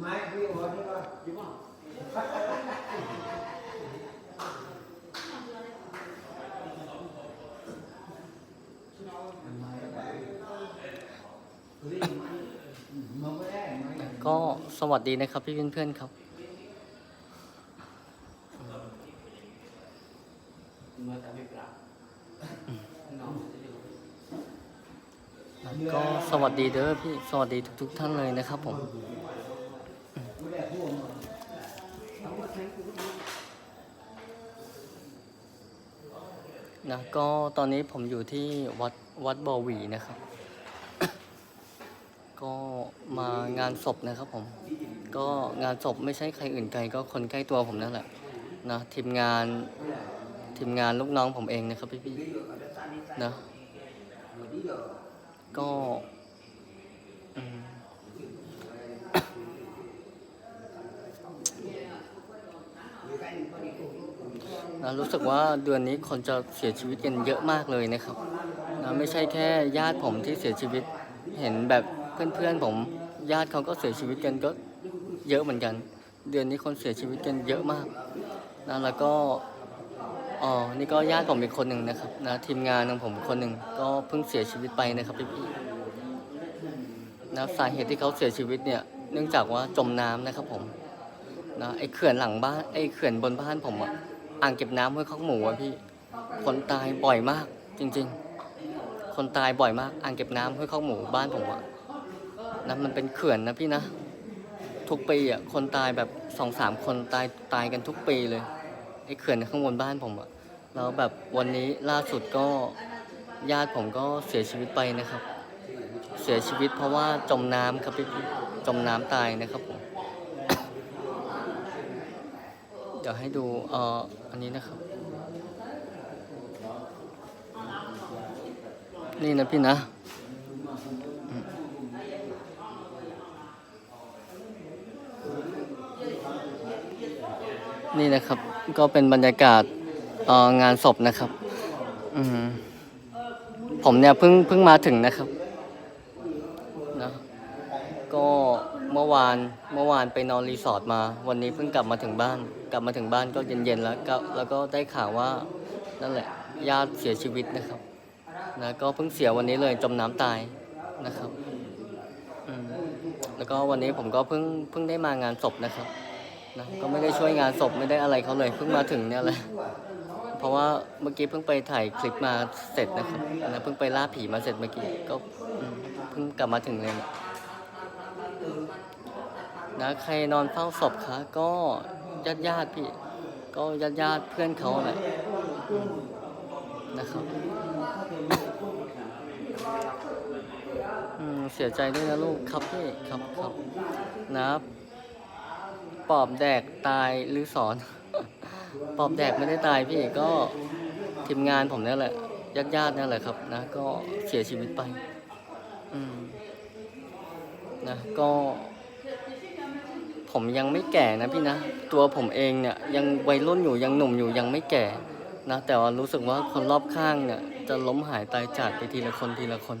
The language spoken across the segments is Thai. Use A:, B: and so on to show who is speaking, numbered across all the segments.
A: ไมพี่หัวนี่ก็ยี่ห้ก็สวัสดีนะครับพี่เพื่อนๆครับก็สวัสดีเด้อพี่ สวัสดีทุก ๆ ท่านเลยนะครับผม นะก็ตอนนี้ผมอยู่ที่วัดวัดบอหวีนะครับ ก็มางานศพนะครับผม ก็งานศพไม่ใช่ใครอื่นไกลก็คนใกล้ตัวผมนั่นแหละนะทีมงานทีมงานลูกน้องผมเองนะครับพี่พี่ๆนะก็ อืม นะรู้สึกว่าเดือนนี้คนจะเสียชีวิตกันเยอะมากเลยนะครับนะไม่ใช่แค่ญาติผมที่เสียชีวิต เห็นแบบเพื่อนๆผมญาติเขาก็เสียชีวิตกันก็เยอะเหมือนกัน เดือนนี้คนเสียชีวิตกันเยอะมากนะแล้วก็อ๋อนี่ก็ญาติผมอีกคนหนึ่งนะครับนะทีมงานของผมคนหนึ่งก็เพิ่งเสียชีวิตไปนะครับพี่ๆนะสาเหตุที่เขาเสียชีวิตเนี่ยเนื่องจากว่าจมน้ำนะครับผมนะไอ้เขื่อนหลังบ้านไอ้เขื่อนบนบ้านผมอะ อ่างเก็บน้ำห้วยข้อกหมูอะพี่ คนตายบ่อยมาก จริง ๆ คนตายบ่อยมาก อ่างเก็บน้ำห้วยข้อกหมูบ้านผมอะนะมันเป็นเขื่อนนะพี่นะ ทุกปีอะคนตายแบบสองสามคนตายตายกันทุกปีเลยไอ้เขื่อนข้างบนบ้านผมอะแล้วแบบวันนี้ล่าสุดก็ญาติผมก็เสียชีวิตไปนะครับ เสียชีวิตเพราะว่าจมน้ำครับพี่จมน้ำตายนะครับผม เดี๋ยวให้ดูเอ่ออันนี้นะครับ นี่นะพี่นะนี่นะครับก็เป็นบรรยากาศเอ่องานศพนะครับอืมผมเนี่ยเพิ่งเพิ่งมาถึงนะครับนะก็เมื่อวานเมื่อวานไปนอนรีสอร์ทมา วันนี้เพิ่งกลับมาถึงบ้าน กลับมาถึงบ้านก็เย็นๆแล้วก็แล้วก็ได้ข่าวว่านั่นแหละญาติเสียชีวิตนะครับนะก็เพิ่งเสียวันนี้เลยจมน้ำตายนะครับอืมแล้วก็วันนี้ผมก็เพิ่งเพิ่งได้มางานศพนะครับนะก็ไม่ได้ช่วยงานศพไม่ได้อะไรเขาเลยเพิ่งมาถึงเนี่ยแหละเพราะว่าเมื่อกี้เพิ่งไปถ่ายคลิปมาเสร็จนะครับนะเพิ่งไปล่าผีมาเสร็จเมื่อกี้ก็เพิ่งกลับมาถึงเลยนะใครนอนเฝ้าศพคะก็ ญาติญาติพี่ ก็ญาติญาติเพื่อนเขาแหละนะครับอืมเสียใจด้วยนะลูกครับพี่ครับครับนะปอบแดกตายหรือสอน ปอบแดกไม่ได้ตายพี่ก็ทีมงานผมนี่แหละญาติญาตินี่แหละครับ นะ ก็เสียชีวิตไป อืมนะก็ ผมยังไม่แก่นะพี่นะ ตัวผมเองเนี่ยยังวัยรุ่นอยู่ยังหนุ่มอยู่ยังไม่แก่นะแต่ว่ารู้สึกว่าคนรอบข้างเนี่ย จะล้มหายตายจากไปทีละคนทีละคน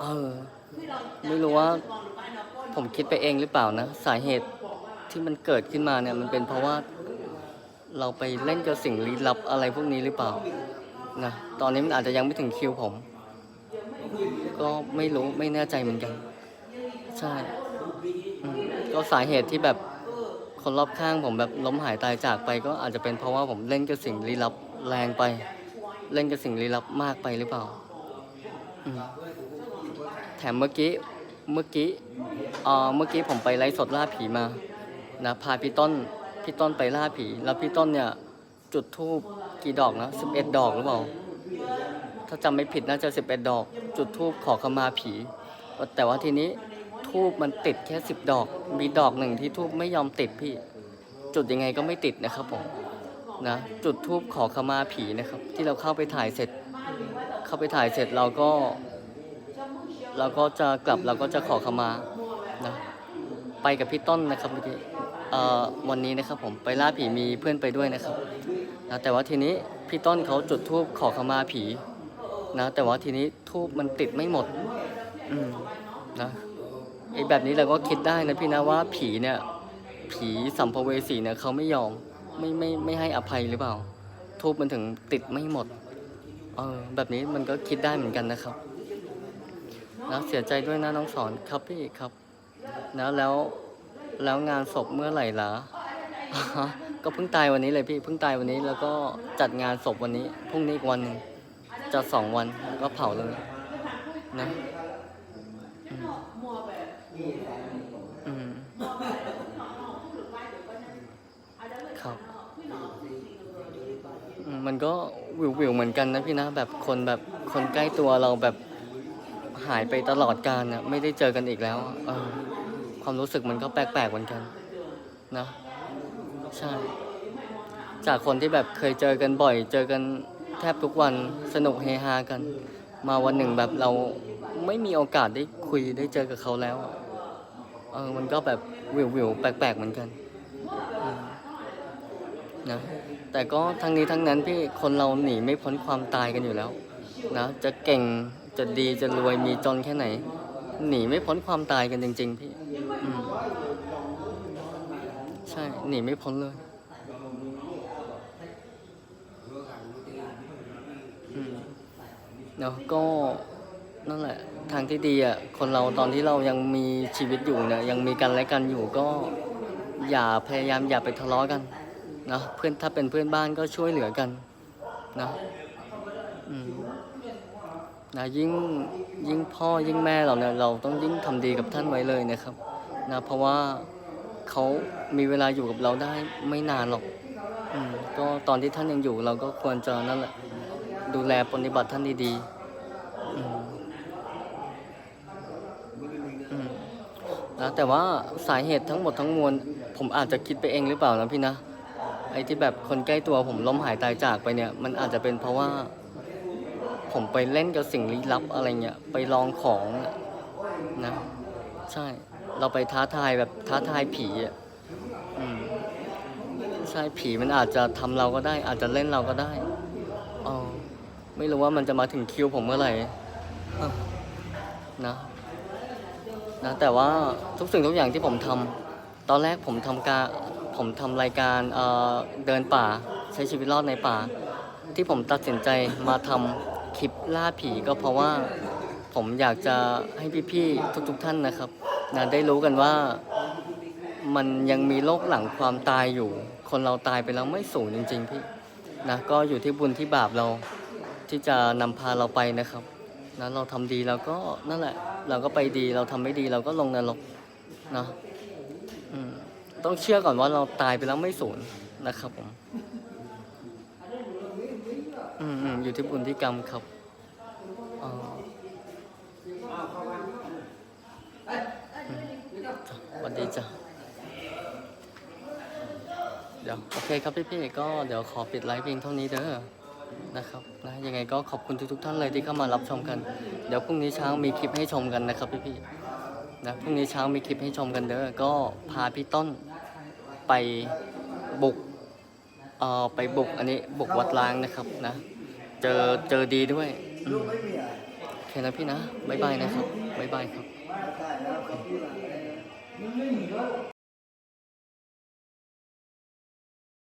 A: เออไม่รู้ว่า ผมคิดไปเองหรือเปล่านะ สาเหตุที่มันเกิดขึ้นมาเนี่ย มันเป็นเพราะว่า เราไปเล่นกับสิ่งลี้ลับอะไรพวกนี้หรือเปล่านะตอนนี้มันอาจจะยังไม่ถึงคิวผม ก็ไม่รู้ไม่แน่ใจเหมือนกัน ใช่ ก็สาเหตุที่แบบคนรอบข้างผมแบบล้มหายตายจากไป ก็อาจจะเป็นเพราะว่าผมเล่นกับสิ่งลี้ลับแรงไป เล่นกับสิ่งลี้ลับมากไปหรือเปล่าแถมเมื่อกี้เมื่อกี้เอ่อเมื่อกี้ผมไปไลฟ์สดล่าผีมานะพาพี่ต้นพี่ต้นไปล่าผี แล้วพี่ต้นเนี่ยจุดธูปกี่ดอกนะสิบเอ็ดดอกหรือเปล่า ถ้าจำไม่ผิดน่าจะสิบเอ็ดดอก จุดธูปขอขมาผี แต่ว่าทีนี้ ทูบมันติดแค่สิบดอก มีดอกหนึ่งที่ทูบไม่ยอมติดพี่ จุดยังไงก็ไม่ติดนะครับผมนะจุดทูบขอขมาผีนะครับ ที่เราเข้าไปถ่ายเสร็จ เข้าไปถ่ายเสร็จเราก็ เราก็จะกลับเราก็จะขอขมานะไปกับพี่ต้นนะครับเมื่อกี้เอ่อวันนี้นะครับผมไปล่าผีมีเพื่อนไปด้วยนะครับนะแต่ว่าทีนี้พี่ต้นเขาจุดทูบขอขมาผีนะแต่ว่าทีนี้ทูบมันติดไม่หมด อืมนะ ไอ้แบบนี้เราก็คิดได้นะพี่นะว่าผีเนี่ย ผีสัมภเวสีเนี่ยเขาไม่ยอมไม่ไม่ไม่ให้อภัยหรือเปล่า ทูบมันถึงติดไม่หมดเออแบบนี้มันก็คิดได้เหมือนกันนะครับนะเสียใจด้วยนะน้องสอนครับพี่ครับนะแล้วแล้วงานศพเมื่อไหร่ล่ะก็เพิ่งตายวันนี้เลยพี่เพิ่งตายวันนี้แล้วก็จัดงานศพวันนี้พรุ่งนี้อีกวันหนึ่งจะสองวันก็เผาเลยนะอืมอืมครับอื มันก็วิววิวๆเหมือนกันนะพี่นะแบบคนแบบคนใกล้ตัวเราแบบหายไปตลอดกาลนะไม่ได้เจอกันอีกแล้วเออความรู้สึกมันก็แปลกๆเหมือนกันนะใช่ จากคนที่แบบเคยเจอกันบ่อย เจอกันแทบทุกวันสนุกเฮฮากัน มาวันหนึ่งแบบเราไม่มีโอกาสได้คุยได้เจอกับเขาแล้วเออมันก็แบบวิววิวๆแปลกๆเหมือนกัน นะแต่ก็ทั้งนี้ทั้งนั้นพี่คนเราหนีไม่พ้นความตายกันอยู่แล้วนะจะเก่งจะดีจะรวยมีจนแค่ไหน หนีไม่พ้นความตายกันจริง ๆ พี่ใช่หนีไม่พ้นเลยเนาะก็นั่นแหละทางที่ดีอะคนเราตอนที่เรายังมีชีวิตอยู่เนี่ยยังมีกันและกันอยู่ก็ อย่าพยายามอย่าไปทะเลาะกัน นะเพื่อนถ้าเป็นเพื่อนบ้านก็ช่วยเหลือกันนะนะยิ่งยิ่งพ่อยิ่งแม่เราเนี่ยเราต้องยิ่งทำดีกับท่านไว้เลยนะครับนะเพราะว่าเขามีเวลาอยู่กับเราได้ไม่นานหรอกอืมก็ตอนที่ท่านยังอยู่เราก็ควรจะนั่นแหละดูแลปฏิบัติท่านดีๆนะแต่ว่าสาเหตุทั้งหมดทั้งมวลผมอาจจะคิดไปเองหรือเปล่านะพี่นะ ไอ้ที่แบบคนใกล้ตัวผมล้มหายตายจากไปเนี่ย มันอาจจะเป็นเพราะว่า ผมไปเล่นกับสิ่งลี้ลับอะไรเงี้ยไปลองของนะ ใช่ เราไปท้าทายแบบท้าทายผีอะอืมใช่ผีมันอาจจะทำเราก็ได้ อาจจะเล่นเราก็ได้อ๋อไม่รู้ว่ามันจะมาถึงคิวผมเมื่อไหร่นะนะแต่ว่าทุกสิ่งทุกอย่างที่ผมทำตอนแรกผมทำการ ผมทำรายการเเดินป่าใช้ชีวิตรอดในป่า ที่ผมตัดสินใจมาทำคลิปล่าผีก็เพราะว่าผมอยากจะให้พี่ๆทุกๆท่านนะครับนะได้รู้กันว่ามันยังมีโลกหลังความตายอยู่ คนเราตายไปแล้วไม่สูญจริง ๆ พี่นะก็อยู่ที่บุญที่บาปเราที่จะนำพาเราไปนะครับนะเราทำดีเราก็นั่นแหละ เราก็ไปดีเราทำไม่ดีเราก็ลงนรกนะอืม ต้องเชื่อก่อนว่าเราตายไปแล้วไม่สูญนะครับผม อืมอืมอยู่ที่บุญที่กรรมครับสวัสดีจ้ะเดี๋ยวโอเคครับพี่ๆก็เดี๋ยวขอปิดไลฟ์เพียงเท่านี้เด้อนะครับนะยังไงก็ขอบคุณทุกๆท่านเลยที่เข้ามารับชมกัน เดี๋ยวพรุ่งนี้เช้ามีคลิปให้ชมกันนะครับพี่ๆนะพรุ่งนี้เช้ามีคลิปให้ชมกันเด้อก็พาพี่ต้น ไปบุกเอ่อไปบุกอันนี้บุกวัดล้างนะครับนะ เจอเจอดีด้วยอืมโอเคนะพี่นะบ๊ายบายนะครับบ๊ายบายครับ